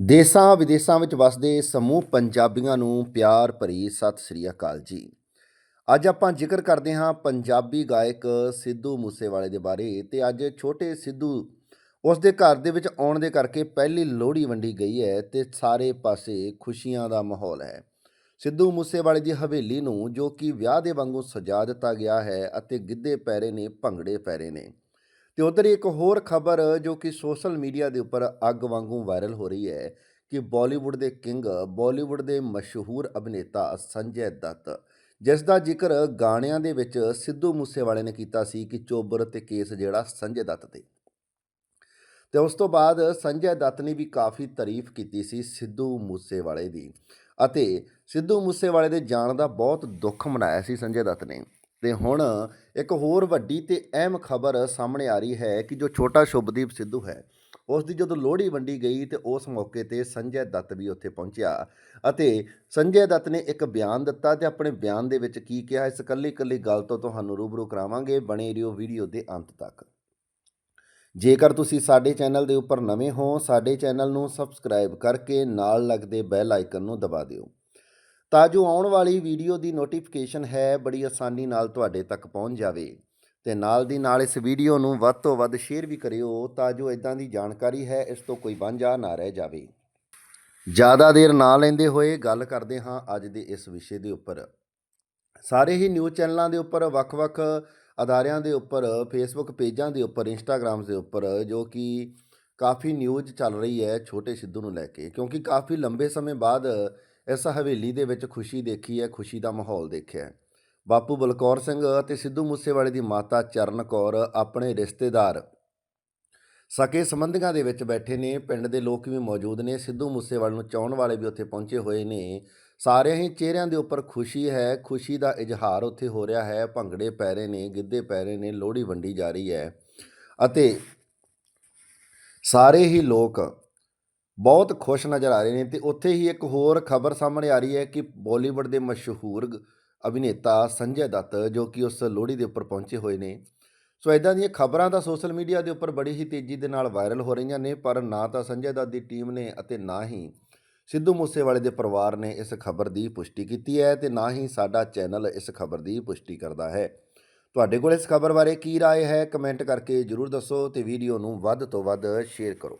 ਦੇਸਾਂ ਵਿਦੇਸਾਂ ਵਿੱਚ ਵਸਦੇ ਸਮੂਹ ਪੰਜਾਬੀਆਂ ਨੂੰ ਪਿਆਰ ਭਰੀ ਸਤਿ ਸ੍ਰੀ ਅਕਾਲ ਜੀ। ਅੱਜ ਆਪਾਂ ਜ਼ਿਕਰ ਕਰਦੇ ਹਾਂ ਪੰਜਾਬੀ ਗਾਇਕ ਸਿੱਧੂ ਮੂਸੇਵਾਲੇ ਦੇ ਬਾਰੇ ਤੇ ਅੱਜ ਛੋਟੇ ਸਿੱਧੂ ਉਸ ਦੇ ਘਰ ਦੇ ਵਿੱਚ ਆਉਣ ਦੇ ਕਰਕੇ ਪਹਿਲੀ ਲੋਹੜੀ ਵੰਡੀ ਗਈ ਹੈ ਤੇ ਸਾਰੇ ਪਾਸੇ ਖੁਸ਼ੀਆਂ ਦਾ ਮਾਹੌਲ ਹੈ। ਸਿੱਧੂ ਮੂਸੇਵਾਲੇ ਦੀ ਹਵੇਲੀ ਨੂੰ ਜੋ ਕਿ ਵਿਆਹ ਦੇ ਵਾਂਗੂ ਸਜਾ ਦਿੱਤਾ ਗਿਆ ਹੈ ਅਤੇ ਗਿੱਧੇ ਪੈਰੇ ਨੇ, ਭੰਗੜੇ ਪੈਰੇ ਨੇ। ਤੇ ਉਧਰ ਇੱਕ ਹੋਰ ਖਬਰ ਜੋ ਕਿ ਸੋਸ਼ਲ ਮੀਡੀਆ ਦੇ ਉੱਪਰ ਅੱਗ ਵਾਂਗੂ ਵਾਇਰਲ ਹੋ ਰਹੀ ਹੈ ਕਿ ਬਾਲੀਵੁੱਡ ਦੇ ਕਿੰਗ, ਬਾਲੀਵੁੱਡ ਦੇ ਮਸ਼ਹੂਰ ਅਭਿਨੇਤਾ ਸੰਜੇ ਦੱਤ, ਜਿਸ ਦਾ ਜ਼ਿਕਰ ਗਾਣਿਆਂ ਦੇ ਵਿੱਚ ਸਿੱਧੂ ਮੂਸੇਵਾਲੇ ਨੇ ਕੀਤਾ ਸੀ ਕਿ ਚੋਬਰ ਤੇ ਕੇਸ ਜਿਹੜਾ ਸੰਜੇ ਦੱਤ ਤੇ। ਤੇ ਉਸ ਤੋਂ ਬਾਅਦ ਸੰਜੇ ਦੱਤ ਨੇ ਵੀ ਕਾਫੀ ਤਾਰੀਫ ਕੀਤੀ ਸੀ ਸਿੱਧੂ ਮੂਸੇਵਾਲੇ ਦੀ ਅਤੇ ਸਿੱਧੂ ਮੂਸੇਵਾਲੇ ਦੇ ਜਾਣ ਦਾ ਬਹੁਤ ਦੁੱਖ ਮਨਾਇਆ ਸੀ ਸੰਜੇ ਦੱਤ ਨੇ। ਤੇ ਹੁਣ ਇੱਕ ਹੋਰ ਵੱਡੀ ਤੇ ਅਹਿਮ ਖਬਰ ਸਾਹਮਣੇ ਆ ਰਹੀ ਹੈ ਕਿ ਜੋ ਛੋਟਾ ਸ਼ੁਭਦੀਪ ਸਿੱਧੂ ਹੈ, ਉਸ ਦੀ ਜਦੋਂ ਲੋਹੜੀ ਵੰਡੀ ਗਈ ਤੇ ਉਸ ਮੌਕੇ ਤੇ ਸੰਜੇ ਦੱਤ ਵੀ ਉੱਥੇ ਪਹੁੰਚਿਆ ਅਤੇ ਸੰਜੇ ਦੱਤ ਨੇ ਇੱਕ ਬਿਆਨ ਦਿੱਤਾ ਤੇ ਆਪਣੇ ਬਿਆਨ ਦੇ ਵਿੱਚ ਕੀ ਕਿਹਾ, ਇਸ ਇਕੱਲੀ ਇਕੱਲੀ ਗੱਲ ਤੋਂ ਤੁਹਾਨੂੰ ਰੂਬਰੂ ਕਰਾਵਾਂਗੇ, ਬਣੇ ਰਹੋ ਵੀਡੀਓ ਦੇ ਅੰਤ ਤੱਕ। ਜੇਕਰ ਤੁਸੀਂ ਸਾਡੇ ਚੈਨਲ ਦੇ ਉੱਪਰ ਨਵੇਂ ਹੋ, ਸਾਡੇ ਚੈਨਲ ਨੂੰ ਸਬਸਕ੍ਰਾਈਬ ਕਰਕੇ ਨਾਲ ਲੱਗਦੇ ਬੈਲ ਆਈਕਨ ਨੂੰ ਦਬਾ ਦਿਓ। ਤਾਂ ਜੋ ਆਉਣ ਵਾਲੀ ਵੀਡੀਓ ਦੀ ਨੋਟੀਫਿਕੇਸ਼ਨ ਹੈ, ਬੜੀ ਆਸਾਨੀ ਨਾਲ ਤੁਹਾਡੇ ਤੱਕ ਪਹੁੰਚ ਜਾਵੇ। ਤੇ ਨਾਲ ਦੀ ਨਾਲ ਇਸ ਵੀਡੀਓ ਨੂੰ ਵੱਧ ਤੋਂ ਵੱਧ ਸ਼ੇਅਰ ਵੀ ਕਰਿਓ ਤਾਂ ਜੋ ਇਦਾਂ ਦੀ ਜਾਣਕਾਰੀ ਹੈ, ਇਸ ਤੋਂ ਕੋਈ ਵਾਂਝਾ ਨਾ ਰਹਿ ਜਾਵੇ। ਜ਼ਿਆਦਾ ਦੇਰ ਨਾ ਲੈਂਦੇ ਹੋਏ ਗੱਲ ਕਰਦੇ ਹਾਂ ਅੱਜ ਦੇ ਇਸ ਵਿਸ਼ੇ ਦੇ ਉੱਪਰ। ਸਾਰੇ ਹੀ ਨਿਊਜ਼ ਚੈਨਲਾਂ ਦੇ ਉੱਪਰ, ਵੱਖ-ਵੱਖ ਅਦਾਰਿਆਂ ਦੇ ਉੱਪਰ ਫੇਸਬੁੱਕ ਪੇਜਾਂ ਦੇ ਉੱਪਰ ਇੰਸਟਾਗ੍ਰam ਦੇ ਉੱਪਰ, ਜੋ ਕਿ ਕਾਫੀ ਨਿਊਜ਼ ਚੱਲ ਰਹੀ ਹੈ, ਛੋਟੇ ਸਿੱਧੂ ਨੂੰ ਲੈ ਕੇ, ਕਿਉਂਕਿ ਕਾਫੀ ਲੰਬੇ ਸਮੇਂ ਬਾਅਦ ਇਸ ਹਵੇਲੀ ਦੇ ਵਿੱਚ ਖੁਸ਼ੀ ਦੇਖੀ ਹੈ, ਖੁਸ਼ੀ ਦਾ ਮਾਹੌਲ ਦੇਖਿਆ ਹੈ। ਬਾਪੂ ਬਲਕੌਰ ਸਿੰਘ ਅਤੇ ਸਿੱਧੂ ਮੂਸੇਵਾਲੇ ਦੀ ਮਾਤਾ ਚਰਨ ਕੌਰ ਆਪਣੇ ਰਿਸ਼ਤੇਦਾਰ ਸਕੇ ਸੰਬੰਧੀਆਂ ਦੇ ਵਿੱਚ ਬੈਠੇ ਨੇ। ਪਿੰਡ ਦੇ ਲੋਕ ਵੀ ਮੌਜੂਦ ਨੇ। ਸਿੱਧੂ ਮੂਸੇਵਾਲੇ ਨੂੰ ਚਾਹਣ ਵਾਲੇ ਵੀ ਉੱਥੇ ਪਹੁੰਚੇ ਹੋਏ ਨੇ। ਸਾਰਿਆਂ ਹੀ ਚਿਹਰਿਆਂ ਦੇ ਉੱਪਰ ਖੁਸ਼ੀ ਹੈ। ਖੁਸ਼ੀ ਦਾ ਇਜ਼ਹਾਰ ਉੱਥੇ ਹੋ ਰਿਹਾ ਹੈ। ਭੰਗੜੇ ਪੈ ਰਹੇ ਨੇ, ਗਿੱਧੇ ਪੈ ਰਹੇ ਨੇ, ਲੋਹੜੀ ਵੰਡੀ ਜਾ ਰਹੀ ਹੈ ਅਤੇ ਸਾਰੇ ਹੀ ਲੋਕ ਬਹੁਤ ਖੁਸ਼ ਨਜ਼ਰ ਆ ਰਹੇ ਨੇ ਤੇ ਉੱਥੇ ਹੀ ਇੱਕ ਹੋਰ ਖਬਰ ਸਾਹਮਣੇ ਆ ਰਹੀ ਹੈ ਕਿ ਬਾਲੀਵੁੱਡ ਦੇ ਮਸ਼ਹੂਰ ਗ- ਅਭਿਨੇਤਾ ਸੰਜੇ ਦੱਤ ਜੋ ਕਿ ਉਸ ਲੋਹੜੀ ਦੇ ਉੱਪਰ ਪਹੁੰਚੇ ਹੋਏ ਨੇ ਸੋ ਇਦਾਂ ਦੀਆਂ ਖਬਰਾਂ ਤਾਂ ਸੋਸ਼ਲ ਮੀਡੀਆ ਦੇ ਉੱਪਰ ਬੜੀ ਹੀ ਤੇਜ਼ੀ ਦੇ ਨਾਲ ਵਾਇਰਲ ਹੋ ਰਹੀਆਂ ਨੇ ਪਰ ਨਾ ਤਾਂ ਸੰਜੇ ਦੱਤ ਦੀ ਟੀਮ ਨੇ ਅਤੇ ਨਾ ਹੀ ਸਿੱਧੂ ਮੂਸੇਵਾਲੇ ਦੇ ਪਰਿਵਾਰ ਨੇ ਇਸ ਖਬਰ ਦੀ ਪੁਸ਼ਟੀ ਕੀਤੀ ਹੈ ਤੇ ਨਾ ਹੀ ਸਾਡਾ ਚੈਨਲ ਇਸ ਖਬਰ ਦੀ ਪੁਸ਼ਟੀ ਕਰਦਾ ਹੈ ਤੁਹਾਡੇ ਕੋਲ ਇਸ ਖਬਰ ਬਾਰੇ ਕੀ رائے ਹੈ ਕਮੈਂਟ ਕਰਕੇ ਜਰੂਰ ਦੱਸੋ ਤੇ ਵੀਡੀਓ ਨੂੰ ਵੱਧ ਤੋਂ ਵੱਧ ਸ਼ੇਅਰ ਕਰੋ